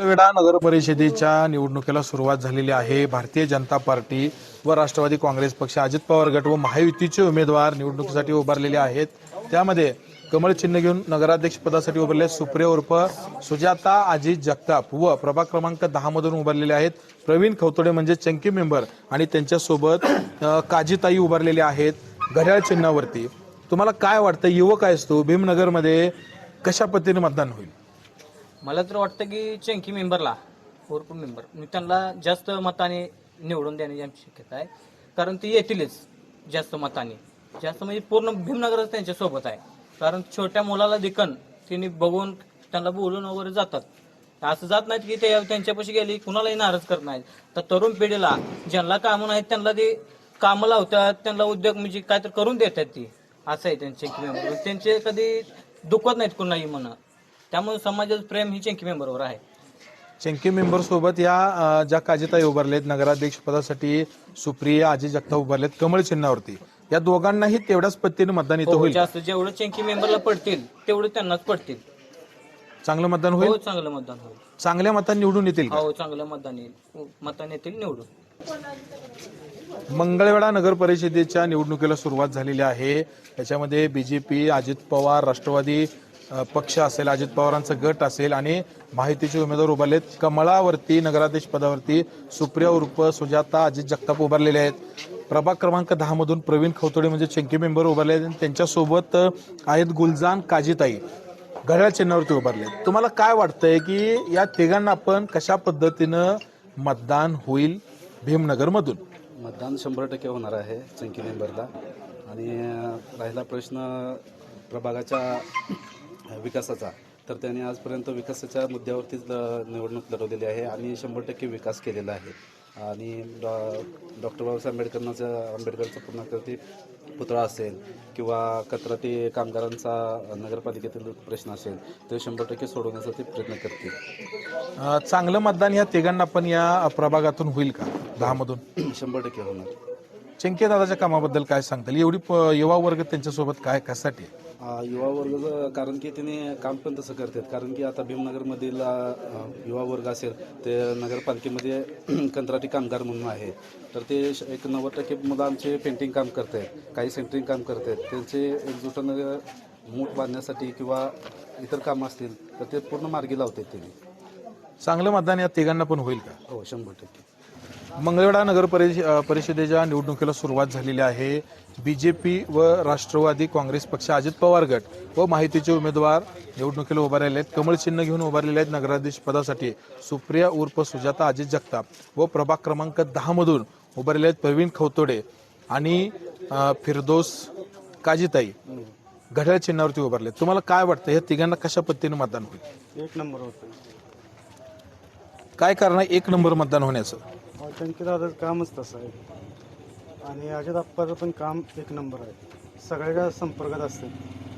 वेडा नगर परिषदेच्या निवडणुकीला सुरुवात झालेली आहे. भारतीय जनता पार्टी व राष्ट्रवादी काँग्रेस पक्ष अजित पवार गट व महायुतीचे उमेदवार निवडणुकीसाठी उभारलेले आहेत. त्यामध्ये कमळ चिन्ह घेऊन नगराध्यक्ष पदासाठी उभारले सुप्रिया उर्फ सुजाता अजित जगताप व प्रभाग क्रमांक दहा मधून उभारलेले आहेत. प्रवीण खवतोडे म्हणजे चंकी मेंबर आणि त्यांच्यासोबत काजीताई उभारलेले आहेत घड्याळ चिन्हावरती. तुम्हाला काय वाटतं? युवक आहेस तू. भीमनगरमध्ये कशा पद्धतीने मतदान होईल? मला तर वाटतं की चंकी मेंबरला भरपूर मेंबर मी त्यांना जास्त मताने निवडून देण्याची आमची शक्यता आहे. कारण ते येतीलच जास्त मताने. जास्त म्हणजे पूर्ण भीमनगरच त्यांच्यासोबत आहे. कारण छोट्या मुलाला देखन तिने बघून त्यांना बोलून वगैरे जातात. असं जात नाहीत की ते त्यांच्यापाशी गेली कुणालाही नाराज करत नाहीत. तर तरुण पिढीला ज्यांना कामं नाहीत त्यांना ते कामं लावतात त्यांना उद्योग म्हणजे काय तर करून देतात ती. असं आहे त्यांचे मेंबर त्यांचे कधी दुखत नाहीत कुणाही म्हणा. त्यामुळे समाजाचं प्रेम ही चंकी मेंबरवर आहे. चंकी मेंबर सोबत या अ, ज्या काजिताई उभारलेत नगराध्यक्ष पदासाठी सुप्रिया अजय जगताप उभारलेत कमळ चिन्हावरती. या दोघांनाही तेवढ्याच पद्धतीने मतदान इथं हो, होईल. जास्त जेवढं चंकी मेंबरला पडतील तेवढं त्यांनाच पडतील. चांगलं मतदान होईल? हो चांगलं मतदान होईल. चांगल्या मतांनी निवडून येतील का? हो चांगलं मतदान येईल मतदान येतील निवडून. मंगळवेढा नगर परिषदेच्या निवडणुकीला सुरुवात झालेली आहे. त्याच्यामध्ये बीजेपी अजित पवार राष्ट्रवादी पक्ष असेल अजित पवारांचा गट असेल आणि माहितीचे उमेदवार उभारले आहेत कमळावरती नगराध्यक्ष पदावरती सुप्रिया उर्फ सुजाता अजित जगताप उभारलेले आहेत. प्रभाग क्रमांक दहा मधून प्रवीण खवतोडे म्हणजे चंकी मेंबर उभारले आहेत. आणि त्यांच्यासोबत आहेत गुलजान काजीताई. घड्याळ चिन्हावरती उभारले तुम्हाला काय वाटतंय की या तिघांना आपण कशा पद्धतीनं मतदान होईल भीमनगरमधून? मतदान शंभर टक्के होणार आहे चंकी मेंबरला. आणि राहिला प्रश्न प्रभागाच्या विकासाचा. तर त्यांनी आजपर्यंत विकासाच्या मुद्द्यावरतीच निवडणूक लढवलेली आहे आणि शंभर टक्के विकास केलेला आहे. आणि डॉ डॉक्टर बाबासाहेब आंबेडकरांचा आंबेडकरचा पूर्णाकृती पुतळा असेल किंवा कंत्राटी कामगारांचा नगरपालिकेतील प्रश्न असेल ते शंभर टक्के सोडवण्याचा ते प्रयत्न करतील. चांगलं मतदान या तिघांना पण या प्रभागातून होईल का? दहा मधून शंभर टक्के होणार. चंकी दादाच्या कामाबद्दल काय सांगता येईल एवढी प- युवा वर्ग त्यांच्यासोबत काय कशासाठी आहे? युवा वर्ग कारण की त्यांनी काम पण तसं करतात. कारण की आता भीमनगरमधील युवा वर्ग असेल ते नगरपालिकेमध्ये कंत्राटी कामगार म्हणून आहे. तर ते श- एक नव्वद टक्के मुलं आमचे पेंटिंग काम करत आहेत काही सेंटरिंग काम करत आहेत त्यांचे एकजुटानं मूठ बांधण्यासाठी किंवा इतर कामं असतील तर ते पूर्ण मार्गी लावतात त्यांनी. चांगलं मतदान या तिघांना पण होईल का? हो शंभर टक्के. मंगळवेढा नगर परिष- अ, परिषदेच्या निवडणुकीला सुरुवात झालेली आहे. बीजेपी व राष्ट्रवादी काँग्रेस पक्ष अजित पवार गट व माहितीचे उमेदवार निवडणुकीला उभारलेले आहेत. कमळ चिन्ह घेऊन उभारलेले आहेत नगराध्यक्ष पदासाठी. सुप्रिया उर्फ सुजाता अजित जगताप व प्रभाग क्रमांक दहा मधून उभारलेले आहेत प्रवीण खवतोडे आणि फिरदोस काजीताई. घड्याळ चिन्हावरती उभारले तुम्हाला काय वाटतं? या तिघांना कशा पद्धतीने मतदान होईल? एक नंबर होतं. काय कारण आहे एक नंबर मतदान होण्याचं? दादाचं कामच तसं आहे. आणि अजित अप्पाचं पण काम एक नंबर आहे. सगळ्याच्या संपर्कात असते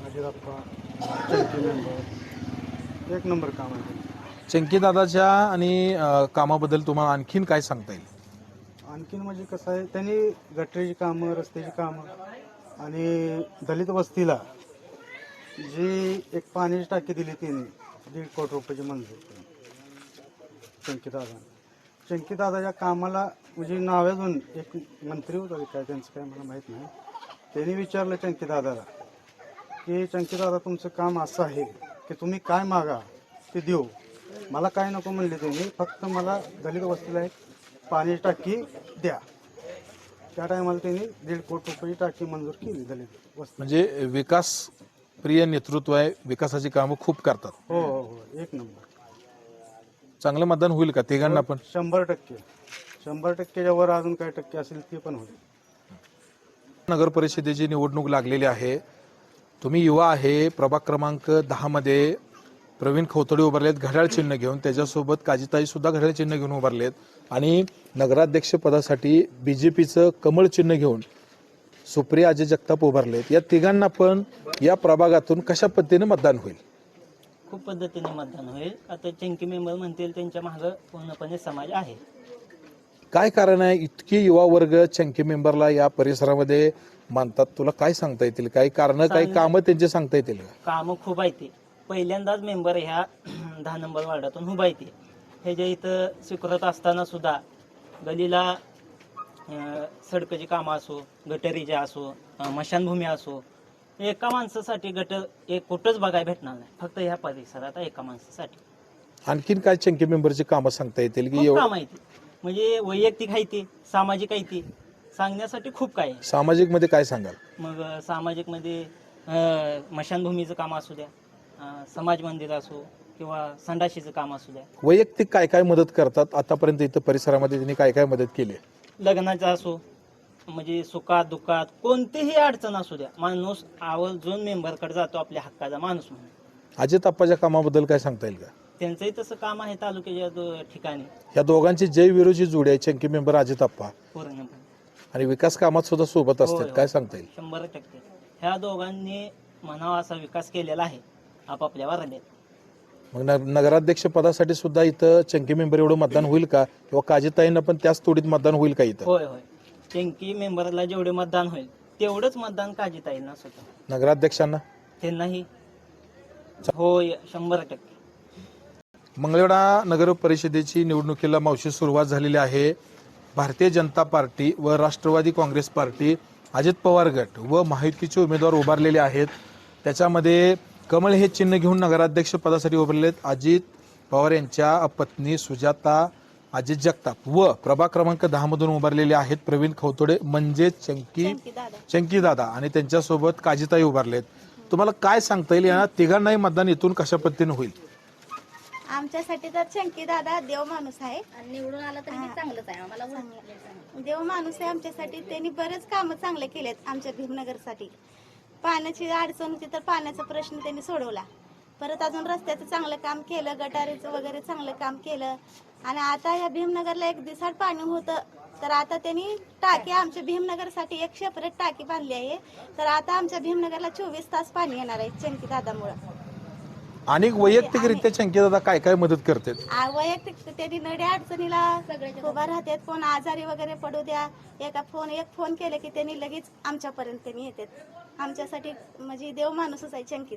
अजित अप्पा चंकी मेंबर एक नंबर काम आहे. चंकी दादाच्या आणि अ, कामाबद्दल तुम्हाला आणखीन काय सांगता येईल? आणखीन म्हणजे कसं आहे त्यांनी गटरीची कामं रस्त्याची कामं आणि दलित वस्तीला जी एक पाण्याची टाकी दिली त्यांनी दीड कोटी रुपयाची मंजूर करून चंकीदादा चंकीदादाच्या कामाला म्हणजे नावाजून एक मंत्री होता काय त्यांचं काय मला माहीत नाही. त्यांनी विचारलं चंकीदादाला की चंकीदादा तुमचं काम असं आहे की तुम्ही काय मागा ते देऊ. मला काय नको म्हणले त्यांनी. फक्त मला दलित वस्तीला एक पाण्याची टाकी द्या. त्या टायमाला त्यांनी दीड कोटी रुपयाची टाकी मंजूर केली दलित वस्ती म्हणजे विकास प्रिय नेतृत्व आहे विकासाची कामं खूप करतात. हो हो हो. एक नंबर. चांगलं मतदान होईल का तिघांना पण? शंभर टक्के. शंभर टक्केच्या वर अजून काय टक्के असेल ते पण होईल. नगर परिषदेची निवडणूक लागलेली आहे. तुम्ही युवा आहे प्रभाग क्रमांक दहा मध्ये प्रवीण खवतडे उभारलेत घड्याळ चिन्ह घेऊन. त्याच्यासोबत काजीताई सुद्धा घड्याळ चिन्ह घेऊन उभारलेत. आणि नगराध्यक्ष पदासाठी बीजेपीचं कमळ चिन्ह घेऊन सुप्रिया अजय जगताप उभारलेत. या तिघांना पण या प्रभागातून कशा पद्धतीने मतदान होईल? खूप पद्धतीने मतदान होईल. आता चंकी मेंबर म्हणतील त्यांच्या मागं पूर्णपणे समाज आहे. काय कारण आहे इतकी युवा वर्ग चंकी मेंबरला या परिसरामध्ये मानतात? तुला काय सांगता येतील? काही कारण काही कामं त्यांचे सांगता येतील? का कामं खूप आहे ते. पहिल्यांदाच मेंबर ह्या दहा नंबर वार्डातून उभा आहे ते. हे जे इथं स्वीकारत असताना सुद्धा गलीला अं, सडकची कामं असो गटरीचे असो अं, मशानभूमी असो एका माणसासाठी गटर एक कुठंच बघायला भेटणार नाही. फक्त ह्या परिसरात एका माणसासाठी. आणखीन काय चंकी मेंबरची कामं सांगता येतील की खूप एवढं? काम आहे ते म्हणजे वैयक्तिक आहे ते सामाजिक आहे ते. सांगण्यासाठी खूप काय आहे. सामाजिकमध्ये काय सांगाल? मग अ, सामाजिकमध्ये अ, मशानभूमीचं काम असू द्या अ, समाज मंदिर असो किंवा संडाशीचं काम असू द्या. वैयक्तिक काय काय मदत करतात? आतापर्यंत इथं परिसरामध्ये त्यांनी काय काय मदत केली? लग्नाचं असो म्हणजे सुखात दुःखात कोणतीही अडचण असू द्या. माणूस आवर्जून मेंबरकडे जातो आपल्या हक्काचा माणूस म्हणून. अजित आप्पाच्या कामाबद्दल काय सांगता येईल का? त्यांचंही तसं काम आहे तालुक्याच्या दो- ठिकाणी. ह्या दोघांची जय विरोधी जोडी आहे चंकी मेंबर अजित आप्पा. पूर्णपणे. आणि विकास कामात सुद्धा सोबत होय, असतात. होय. काय सांगता येईल? शंभर टक्के. ह्या दोघांनी म्हणावा असा विकास केलेला आहे. आपापल्या वरल्यात मग न- नगराध्यक्ष पदासाठी सुद्धा इथं चंकी मेंबर एवढं मतदान होईल का? किंवा काजीताईंना पण त्याच तोडीत मतदान होईल का इथं? होय होय. चेंकी मेंबरला जेवढे मतदान होईल तेवढंच मतदान काजीता येईल ना स्वतः नगराध्यक्षांना? त्यांनाही. होय शंभर टक्के. मंगळवेढा नगर परिषदेची निवडणुकीला मावशी सुरुवात झालेली आहे. भारतीय जनता पार्टी व राष्ट्रवादी काँग्रेस पार्टी अजित पवार गट व महायुतीचे उमेदवार उभारलेले आहेत. त्याच्यामध्ये कमळ हे चिन्ह घेऊन नगराध्यक्ष पदासाठी उभारलेत अजित पवार यांच्या पत्नी सुजाता अजित जगताप व प्रभाग क्रमांक दहा मधून उभारलेले आहेत प्रवीण खवतोडे म्हणजे चंकी चंकी दादा. आणि त्यांच्यासोबत काजीताई उभारलेत. तुम्हाला काय सांगता येईल? या तिघांनाही मतदान इथून कशा पद्धतीने होईल? आमच्यासाठी तर शंकी दादा देव माणूस आहे. आणि निवडून आला तरी ते चांगलंच आहे. आम्हाला. देव माणूस आहे आमच्यासाठी. त्यांनी बरेच कामं चांगले केलेत आमच्या भीमनगरसाठी. पाण्याची अडचण होती तर पाण्याचा प्रश्न त्यांनी सोडवला. परत अजून रस्त्याचं चांगलं काम केलं गटारीचं वगैरे चांगलं काम केलं. आणि आता या भीमनगरला एक दिसाड पाणी होतं. तर आता त्यांनी टाकी आमच्या भीमनगरसाठी एक सेपरेट टाकी बांधली आहे. तर आता आमच्या भीमनगरला चोवीस तास पाणी येणार आहे चंकी दादामुळं. आणि वैयक्तिकरित्या चंकीदादा काय काय मदत करतात? आ- वैयक्तिक त्यांनी नड्या अडचणीला उभा राहतात. कोण आजारी वगैरे पडू द्या. एका फोन एक फोन केले की त्यांनी लगेच आमच्यापर्यंत त्यांनी येतात. आमच्यासाठी म्हणजे देव माणूसच आहे चंकी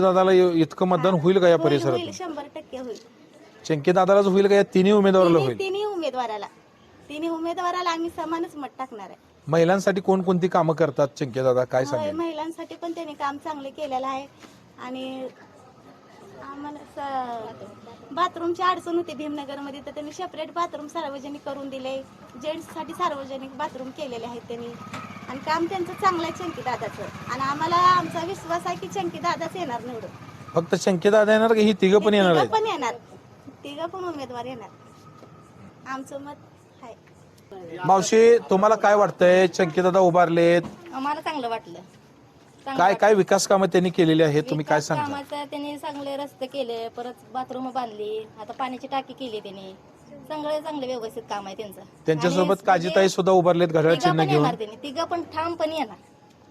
दादा इ- इतकं मतदान होईल का या होईल होईल परिसरात शंभर टक्के होईल. चंकीदादालाच होईल का या तिन्ही उमेदवाराला तिन्ही होईल? तिन्ही उमेदवाराला. तिन्ही उमेदवाराला आम्ही समानच मत टाकणार आहे. महिलांसाठी कोणकोणती कामं करतात चंकीदादा? काय होय, सांगेल? महिलांसाठी पण त्यांनी काम चांगले केलेलं आहे. आणि बाथरूमची अडचण होती भीमनगरमध्ये तर त्यांनी सेपरेट बाथरूम सार्वजनिक करून दिले. जेंट्ससाठी सार्वजनिक बाथरूम केलेले आहेत त्यांनी. आणि काम त्यांचं चांगलं आहे चंकी दादाचं आणि आम्हाला आमचा विश्वास आहे की चंकी दादाच येणार निवडून. फक्त चंकीदादा येणार का? ही तिघं पण येणार तिघं पण येणार. तिघं पण उमेदवार येणार. आमचं मत आहे. मावशी तुम्हाला काय वाटतंय? चंकीदादा उभारलेत. आम्हाला चांगलं वाटलं. काय काय विकास कामं त्यांनी केलेली आहेत? तुम्ही काय सांगता? कामाचं त्यांनी चांगले रस्ते केले परत बाथरूम बांधली आता पाण्याची टाकी केली त्यांनी. चांगलं चांगलं व्यवस्थित काम आहे त्यांचं. त्यांच्यासोबत आणि काजीताई सुद्धा उभारलेत घड्याळ तिघं चिन्ह पण घेऊन. येणार त्यांनी. तिघं पण ठाम पण येणार.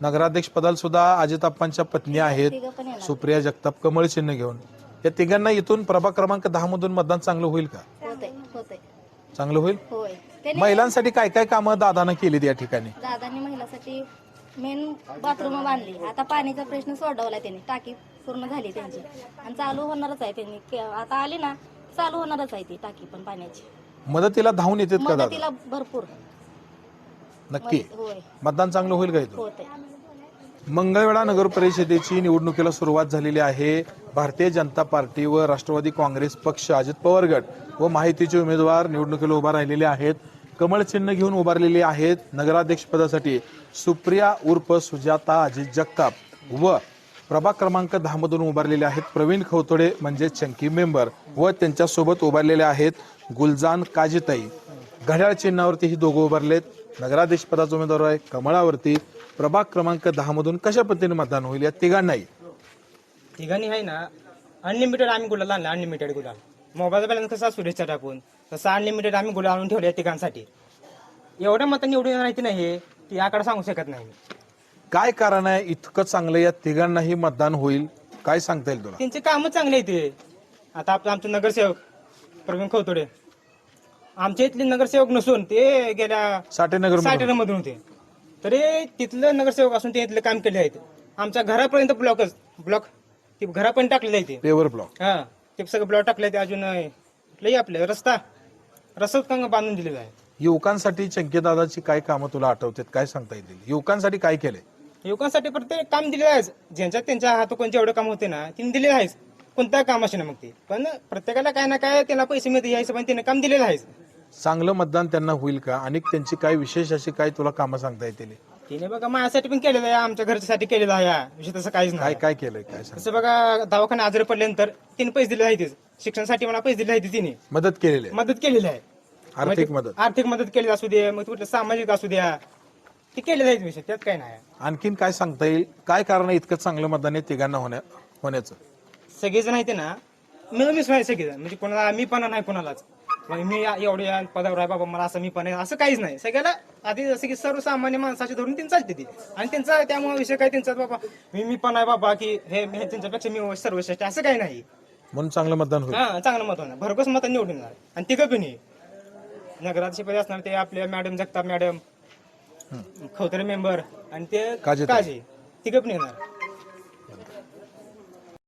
नगराध्यक्ष पदाला सुद्धा अजिताप्पांच्या पत्नी आहेत तिघं पण येणार. सुप्रिया जगताप कमळ चिन्ह घेऊन. या तिघांना इथून प्रभाग क्रमांक दहा मधून मतदान चांगलं होईल का? होतंय होतंय. चांगलं होईल? होय. त्यांनी महिलांसाठी काय काय कामं दादानं केलीत या ठिकाणी? दादांनी महिलासाठी मेन बाथरूम बांधली. आता पाण्याचा प्रश्न सोडवला त्यांनी. टाकी पूर्ण झाली त्यांची. आणि चालू होणारच आहे त्यांनी. के- आता आली ना चालू होणारच आहे ती टाकी पण पाण्याची. मदतीला धावून येतात का दादा? मदतीला भरपूर. नक्की. होय. मतदान चांगलं होईल का मंगळवेढा नगर परिषदेची निवडणुकीला सुरुवात झालेली आहे. भारतीय जनता पार्टी व राष्ट्रवादी काँग्रेस पक्ष अजित पवार गट व माहितीचे उमेदवार निवडणुकीला उभा राहिलेले आहेत. कमळ चिन्ह घेऊन उभारलेले आहेत नगराध्यक्ष पदासाठी सुप्रिया उर्फ सुजाता अजित जगताप व प्रभाग क्रमांक दहा मधून उभारलेले आहेत प्रवीण खवतोडे म्हणजे चंकी मेंबर व त्यांच्यासोबत उभारलेले आहेत गुलजान काजीताई. घड्याळ चिन्हावरती ही दोघं उभारलेत. नगराध्यक्ष पदाचा उमेदवार आहे कमळावरती. प्रभाग क्रमांक दहा मधून कशा पद्धतीने मतदान होईल या तिघांनाही? तिघांनी आहे ना अनलिमिटेड आम्ही गुलाल आणला अनलिमिटेड गुलाल मोबाईलचा बॅलन्स कसा सुरेशचा टाकून तसं अनलिमिटेड आम्ही गुलाल आणून ठेवले तिघांसाठी. एवढ्या मतांनी एवढी माहिती नाही ती आकडे सांगू शकत नाही काय कारण आहे इतकं चांगलं या तिघांनाही मतदान होईल? काय सांगता येईल तुला? त्यांचे कामं चांगले आहेत ते आता आपलं आमचे नगरसेवक प्रवीण खवतोडे. आमच्या इथले नगरसेवक नसून ते गेल्या साठेनगर साठ मधून होते. तरी तिथलं नगरसेवक असून ते इथले काम केले आहेत. आमच्या घरापर्यंत ब्लॉकच ब्लॉक ते घरापर्यंत टाकलेले आहे ते. पेवर ब्लॉक हा. ते सगळं ब्लॉक टाकले ते अजून लई आपले रस्ता रस्ता उत्तंग बांधून दिलेला आहे. युवकांसाठी चंकीदादाची काय कामं तुला आठवतात? काय सांगता येतील? युवकांसाठी काय केलंय? युवकांसाठी प्रत्येक काम दिलेलं आहेच. ज्यांच्या त्यांच्या हातोकोन जेवढं काम होते ना तिने दिलेलं आहेच. कोणतं काम असे ना मग ते? पण प्रत्येकाला काय ना काय त्याला पैसे मिळते या हिशोबाने त्याने काम दिलेलं आहेच. चांगलं मतदान त्यांना होईल का? आणि त्यांची काय विशेष अशी काय तुला कामं सांगता येतील? तिने बघा माझ्यासाठी पण केलेलं आहे आमच्या घरच्यासाठी केलेलं आहे या विषय तसं काहीच काय नाही. काय केलंय काय सांग? तसं बघा दवाखाना आजारी पडल्यानंतर तिने पैसे दिले आहेत शिक्षणासाठी मला पैसे दिले आहेत तिने. मदत केलेली आहे. मदत केलेली आहे. आर्थिक म्हणजे मदत. आर्थिक मदत केलेली असू दे मग कुठलं सामाजिक असू द्या. ते केलेलं आहे विषय त्यात काय नाही. आणखीन काय सांगता येईल? काय कारण आहे इतकं चांगलं मतदान आहे तिघांना होण्या होण्याचं? सगळेजण आहेत ना मिळून मिसळून आहे सगळेजण. म्हणजे कोणाला मी पण नाही कोणालाच. मग मी या- एवढे या पदावर आहे बाबा मला असं मी पण आहे. असं काहीच नाही. सगळ्याला आधी जसं की सर्वसामान्य माणसाची धरून त्यांनी चालते ती. आणि त्यांचा त्यामुळे विषय काय त्यांचा बाबा. मी मी पण आहे बाबा की हे त्यांच्यापेक्षा मी सर्वश्रेष्ठ आहे, असं काही नाही. म्हणून चांगलं मतदान होईल. हा चांगलं मत होणार भरघोस मत निवडून येणार. आणि तिघं पण हे. नगराध्यक्षपदी असणार ते आपल्या madam Jagtap madam Khavtare member आणि ते. काजे तिघं पण येणार.